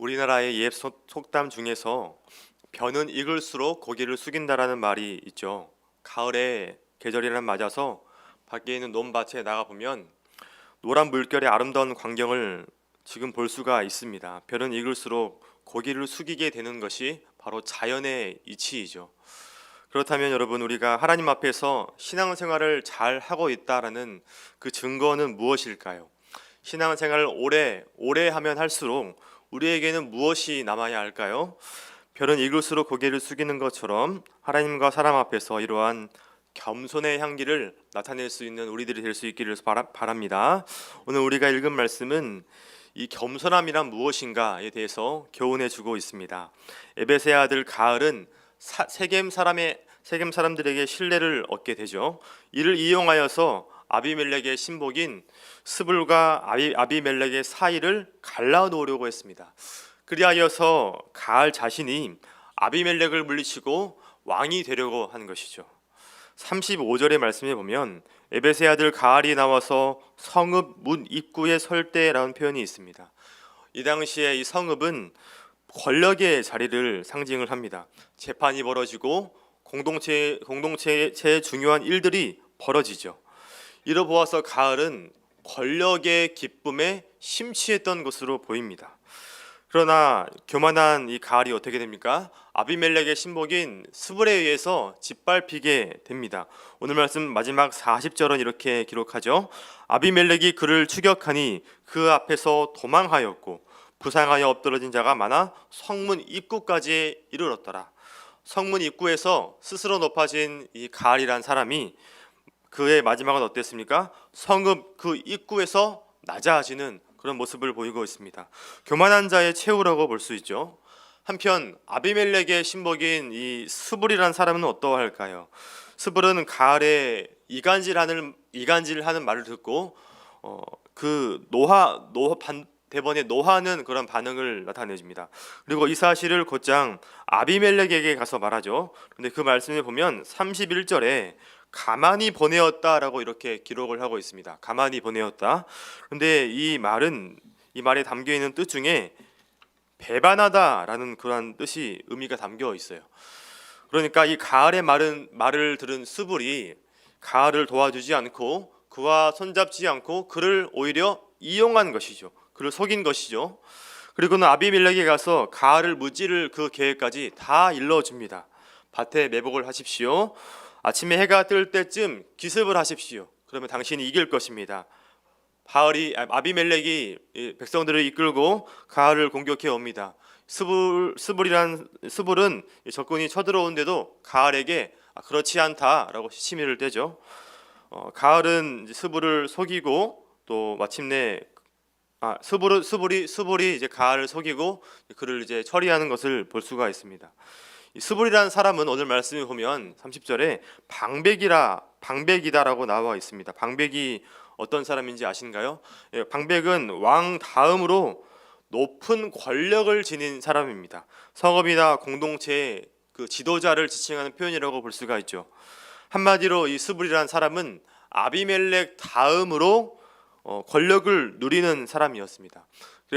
우리나라의 옛 속- 속담 중에서 벼는 익을수록 고개를 숙인다라는 말이 있죠. 가을에 계절이랑 맞아서 밖에 있는 논밭에 나가 보면 노란 물결의 아름다운 광경을 지금 볼 수가 있습니다. 벼는 익을수록 고개를 숙이게 되는 것이 바로 자연의 이치이죠. 그렇다면 여러분 우리가 하나님 앞에서 신앙생활을 잘 하고 있다라는 그 증거는 무엇일까요? 신앙생활을 오래 오래 하면 할수록 우리에게는 무엇이 남아야 할까요? 별은 익을수록 고개를 숙이는 것처럼 하나님과 사람 앞에서 이러한 겸손의 향기를 나타낼 수 있는 우리들이 될 수 있기를 바랍니다. 오늘 우리가 읽은 말씀은 이 겸손함이란 무엇인가에 대해서 교훈해 주고 있습니다. 에베세 아들 가을은 사, 세겜 사람의 세겜 사람들에게 신뢰를 얻게 되죠. 이를 이용하여서 아비멜렉의 신복인 스불과 아비, 아비 멜렉의 사이를 갈라놓으려고 했습니다. 그리하여서 가을 자신이 아비멜렉을 물리치고 왕이 되려고 한 것이죠. 35절의 말씀에 보면 에베세 아들 가알이 나와서 성읍 문 입구에 설 때라는 표현이 있습니다. 이 당시에 이 성읍은 권력의 자리를 상징을 합니다. 재판이 벌어지고 공동체 공동체의 중요한 일들이 벌어지죠. 이로 보아서 가을은 권력의 기쁨에 심취했던 것으로 보입니다. 그러나 교만한 이 가을이 어떻게 됩니까? 아비멜렉의 신복인 스불에 의해서 짓밟히게 됩니다. 오늘 말씀 마지막 40절은 이렇게 기록하죠. 아비멜렉이 그를 추격하니 그 앞에서 도망하였고 부상하여 엎드러진 자가 많아 성문 입구까지 이르렀더라. 성문 입구에서 스스로 높아진 이 가을이란 사람이 그의 마지막은 어땠습니까? 성읍 그 입구에서 낮아지는 그런 모습을 보이고 있습니다. 교만한 자의 최후라고 볼 수 있죠. 한편 아비멜렉의 신복인 이 스불이라는 사람은 어떠할까요? 스불은 가을에 이간질하는 이간질하는 말을 듣고 어, 그 노하 노 반, 대번에 노하는 그런 반응을 나타내줍니다. 그리고 이 사실을 곧장 아비멜렉에게 가서 말하죠. 근데 그 말씀을 보면 31절에 가만히 보내었다라고 이렇게 기록을 하고 있습니다. 가만히 보내었다. 근데 이 말은 이 말에 담겨 있는 뜻 중에 배반하다라는 그러한 뜻이 의미가 담겨 있어요. 그러니까 이 가을의 말은 말을 들은 수불이 가을을 도와주지 않고 그와 손잡지 않고 그를 오히려 이용한 것이죠. 그를 속인 것이죠. 그리고는 아비멜렉에 가서 가을을 무찌를 그 계획까지 다 일러줍니다. 밭에 매복을 하십시오. 아침에 해가 뜰 때쯤 기습을 하십시오. 그러면 당신이 이길 것입니다. 바알이 아, 아비멜렉이 이 백성들을 이끌고 가을을 공격해 옵니다. 스불 스불이란 스불은 이 적군이 쳐들어오는데도 가을에게 아, 그렇지 않다라고 시치미를 떼죠. 어, 이제 스불을 속이고 또 마침내 아 스불은 스불이 스불이 이제 가을을 속이고 그를 이제 처리하는 것을 볼 수가 있습니다. 이 스불이라는 사람은 오늘 말씀에 보면 30절에 방백이라 방백이다라고 나와 있습니다. 방백이 어떤 사람인지 아신가요? 예, 방백은 왕 다음으로 높은 권력을 지닌 사람입니다. 성업이나 공동체의 그 지도자를 지칭하는 표현이라고 볼 수가 있죠. 한마디로 이 스불이라는 사람은 아비멜렉 다음으로 어, 권력을 누리는 사람이었습니다.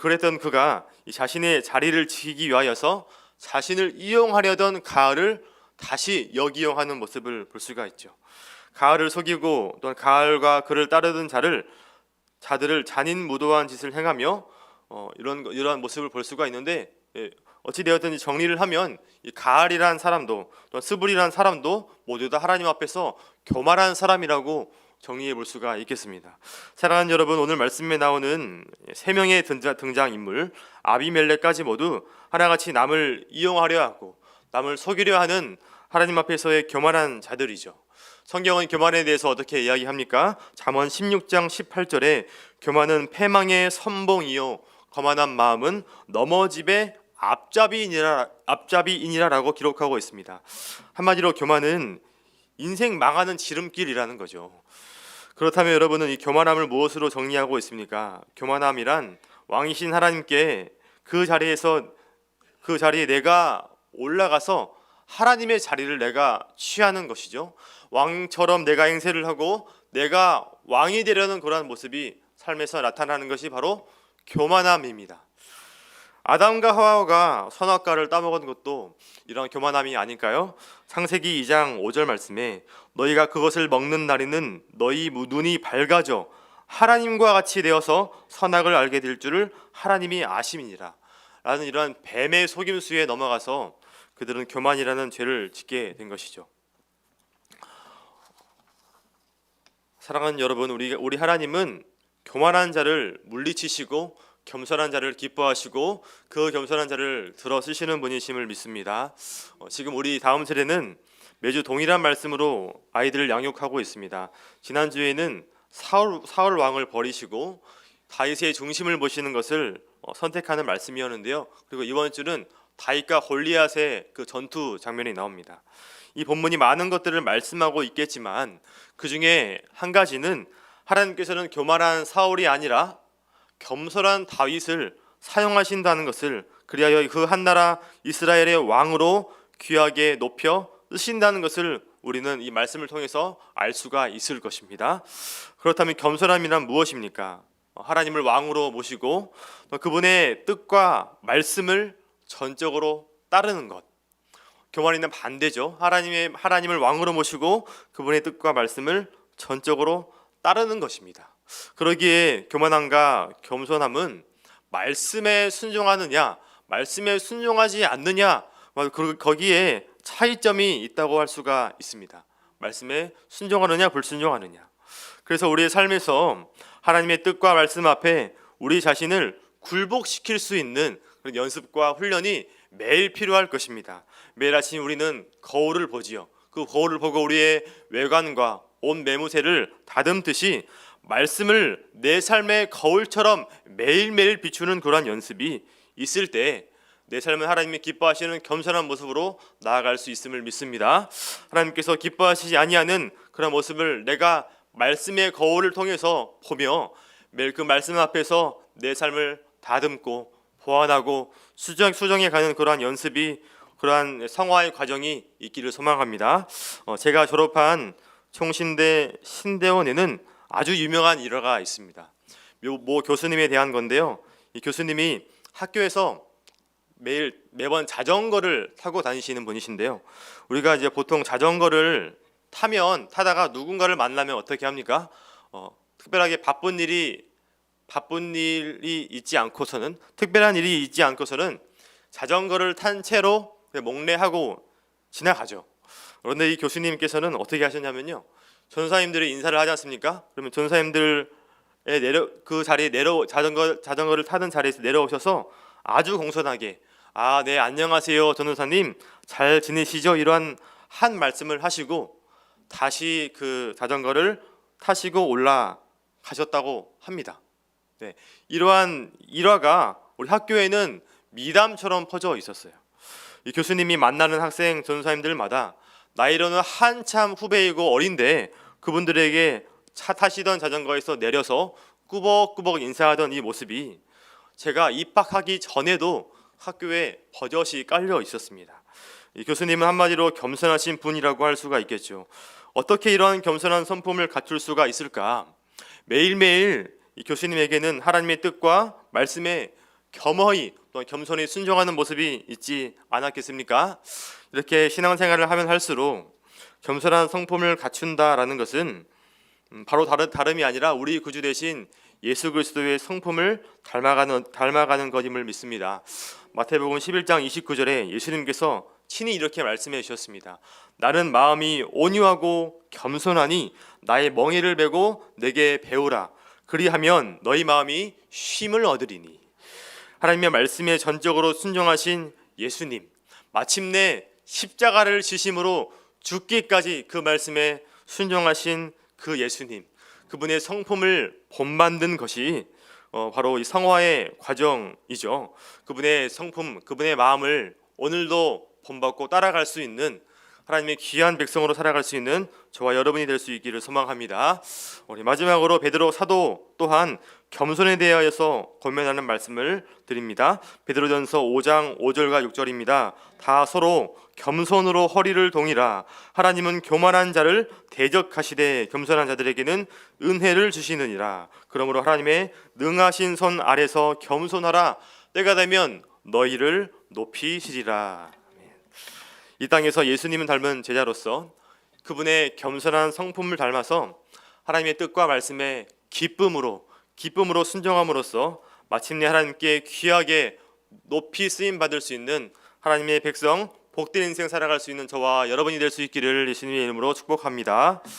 그랬던 그가 이 자신의 자리를 지키기 위하여서 자신을 이용하려던 가을을 다시 역이용하는 모습을 볼 수가 있죠. 가을을 속이고 또 가을과 그를 따르던 자를 자들을 잔인 무도한 짓을 행하며 어, 이런 거- 이러한 모습을 볼 수가 있는데 예, 어찌 되었든지 정리를 하면 이 가을이란 사람도 또 스불이란 사람도 모두 다 하나님 앞에서 교만한 사람이라고 정리해 볼 수가 있겠습니다. 사랑하는 여러분, 오늘 말씀에 나오는 세 명의 등장 인물 아비멜렉까지 모두 하나같이 남을 이용하려 하고 남을 속이려 하는 하나님 앞에서의 교만한 자들이죠. 성경은 교만에 대해서 어떻게 이야기합니까? 잠언 16장 18절에 교만은 패망의 선봉이요 거만한 마음은 넘어집의 앞잡이이니라 앞잡이이니라라고 기록하고 있습니다. 한마디로 교만은 인생 망하는 지름길이라는 거죠. 그렇다면 여러분은 이 교만함을 무엇으로 정리하고 있습니까? 교만함이란 왕이신 하나님께 그 자리에서 그 자리에 내가 올라가서 하나님의 자리를 내가 취하는 것이죠. 왕처럼 내가 행세를 하고 내가 왕이 되려는 그러한 모습이 삶에서 나타나는 것이 바로 교만함입니다. 아담과 하와가 선악과를 따먹은 것도 이런 교만함이 아닐까요? 창세기 2장 5절 말씀에 너희가 그것을 먹는 날에는 너희 눈이 밝아져 하나님과 같이 되어서 선악을 알게 될 줄을 하나님이 아심이니라. 라는 이러한 뱀의 속임수에 넘어가서 그들은 교만이라는 죄를 짓게 된 것이죠. 사랑하는 여러분, 우리 우리 하나님은 교만한 자를 물리치시고 겸손한 자를 기뻐하시고 그 겸손한 자를 들어 쓰시는 분이심을 믿습니다. 어, 지금 우리 다음 세대는 매주 동일한 말씀으로 아이들을 양육하고 있습니다. 지난 주에는 사울 사울 왕을 버리시고 다윗의 중심을 보시는 것을 어, 선택하는 말씀이었는데요. 그리고 이번 주는 다윗과 골리앗의 그 전투 장면이 나옵니다. 이 본문이 많은 것들을 말씀하고 있겠지만 그 중에 한 가지는 하나님께서는 교만한 사울이 아니라 겸손한 다윗을 사용하신다는 것을 그리하여 그 한 나라 이스라엘의 왕으로 귀하게 높여 쓰신다는 것을 우리는 이 말씀을 통해서 알 수가 있을 것입니다. 그렇다면 겸손함이란 무엇입니까? 하나님을 왕으로 모시고 또 그분의 뜻과 말씀을 전적으로 따르는 것. 교만이는 반대죠. 하나님의 하나님을 왕으로 모시고 그분의 뜻과 말씀을 전적으로 따르는 것입니다. 그러기에 교만함과 겸손함은 말씀에 순종하느냐, 말씀에 순종하지 않느냐, 그- 거기에 차이점이 있다고 할 수가 있습니다. 말씀에 순종하느냐, 불순종하느냐. 그래서 우리의 삶에서 하나님의 뜻과 말씀 앞에 우리 자신을 굴복시킬 수 있는 그런 연습과 훈련이 매일 필요할 것입니다. 매일 아침 우리는 거울을 보지요. 그 거울을 보고 우리의 외관과 온 매무새를 다듬듯이 말씀을 내 삶의 거울처럼 매일매일 비추는 그러한 연습이 있을 때 내 삶은 하나님이 기뻐하시는 겸손한 모습으로 나아갈 수 있음을 믿습니다. 하나님께서 기뻐하시지 아니하는 그런 모습을 내가 말씀의 거울을 통해서 보며 매일 그 말씀 앞에서 내 삶을 다듬고 보완하고 수정 수정해 가는 그러한 연습이 그러한 성화의 과정이 있기를 소망합니다. 어, 제가 졸업한 총신대 신대원에는 아주 유명한 일화가 있습니다. 모, 모 교수님에 대한 건데요. 이 교수님이 학교에서 매일 매번 자전거를 타고 다니시는 분이신데요. 우리가 이제 보통 자전거를 타면 타다가 누군가를 만나면 어떻게 합니까? 어, 특별하게 바쁜 일이 바쁜 일이 있지 않고서는 특별한 일이 있지 않고서는 자전거를 탄 채로 목례하고 지나가죠. 그런데 이 교수님께서는 어떻게 하셨냐면요. 전사님들이 인사를 하지 않습니까? 그러면 전사님들의 내려 그 자리에 내려 자전거 자전거를 타는 자리에서 내려오셔서 아주 공손하게 아, 네, 안녕하세요. 전도사님. 잘 지내시죠? 이러한 한 말씀을 하시고 다시 그 자전거를 타시고 올라가셨다고 합니다. 네, 이러한 일화가 우리 학교에는 미담처럼 퍼져 있었어요. 이 교수님이 만나는 학생 전사님들마다 나이로는 한참 후배이고 어린데 그분들에게 차 타시던 자전거에서 내려서 꾸벅꾸벅 인사하던 이 모습이 제가 입학하기 전에도 학교에 버젓이 깔려 있었습니다. 이 교수님은 한마디로 겸손하신 분이라고 할 수가 있겠죠. 어떻게 이런 겸손한 성품을 갖출 수가 있을까? 매일매일 이 교수님에게는 하나님의 뜻과 말씀에 겸허히 또 겸손히 순종하는 모습이 있지 않았겠습니까? 이렇게 신앙생활을 하면 할수록 겸손한 성품을 갖춘다라는 것은 음, 바로 다른 다름이 아니라 우리 구주 대신 예수 그리스도의 성품을 닮아가는 닮아가는 것임을 믿습니다. 마태복음 11장 29절에 예수님께서 친히 이렇게 말씀해 주셨습니다. 나는 마음이 온유하고 겸손하니 나의 멍에를 베고 내게 배우라. 그리하면 너희 마음이 쉼을 얻으리니. 하나님의 말씀에 전적으로 순종하신 예수님. 마침내 십자가를 지심으로 죽기까지 그 말씀에 순종하신 그 예수님. 그분의 성품을 본받는 것이 어, 바로 이 성화의 과정이죠. 그분의 성품, 그분의 마음을 오늘도 본받고 따라갈 수 있는 하나님의 귀한 백성으로 살아갈 수 있는 저와 여러분이 될 수 있기를 소망합니다. 우리 마지막으로 베드로 사도 또한 겸손에 대하여서 권면하는 말씀을 드립니다. 베드로전서 5장 5절과 6절입니다. 다 서로 겸손으로 허리를 동이라 하나님은 교만한 자를 대적하시되 겸손한 자들에게는 은혜를 주시느니라. 그러므로 하나님의 능하신 손 아래서 겸손하라. 때가 되면 너희를 높이시리라. 이 땅에서 예수님을 닮은 제자로서 그분의 겸손한 성품을 닮아서 하나님의 뜻과 말씀에 기쁨으로 기쁨으로 순종함으로써 마침내 하나님께 귀하게 높이 쓰임 받을 수 있는 하나님의 백성 복된 인생 살아갈 수 있는 저와 여러분이 될 수 있기를 예수님의 이름으로 축복합니다.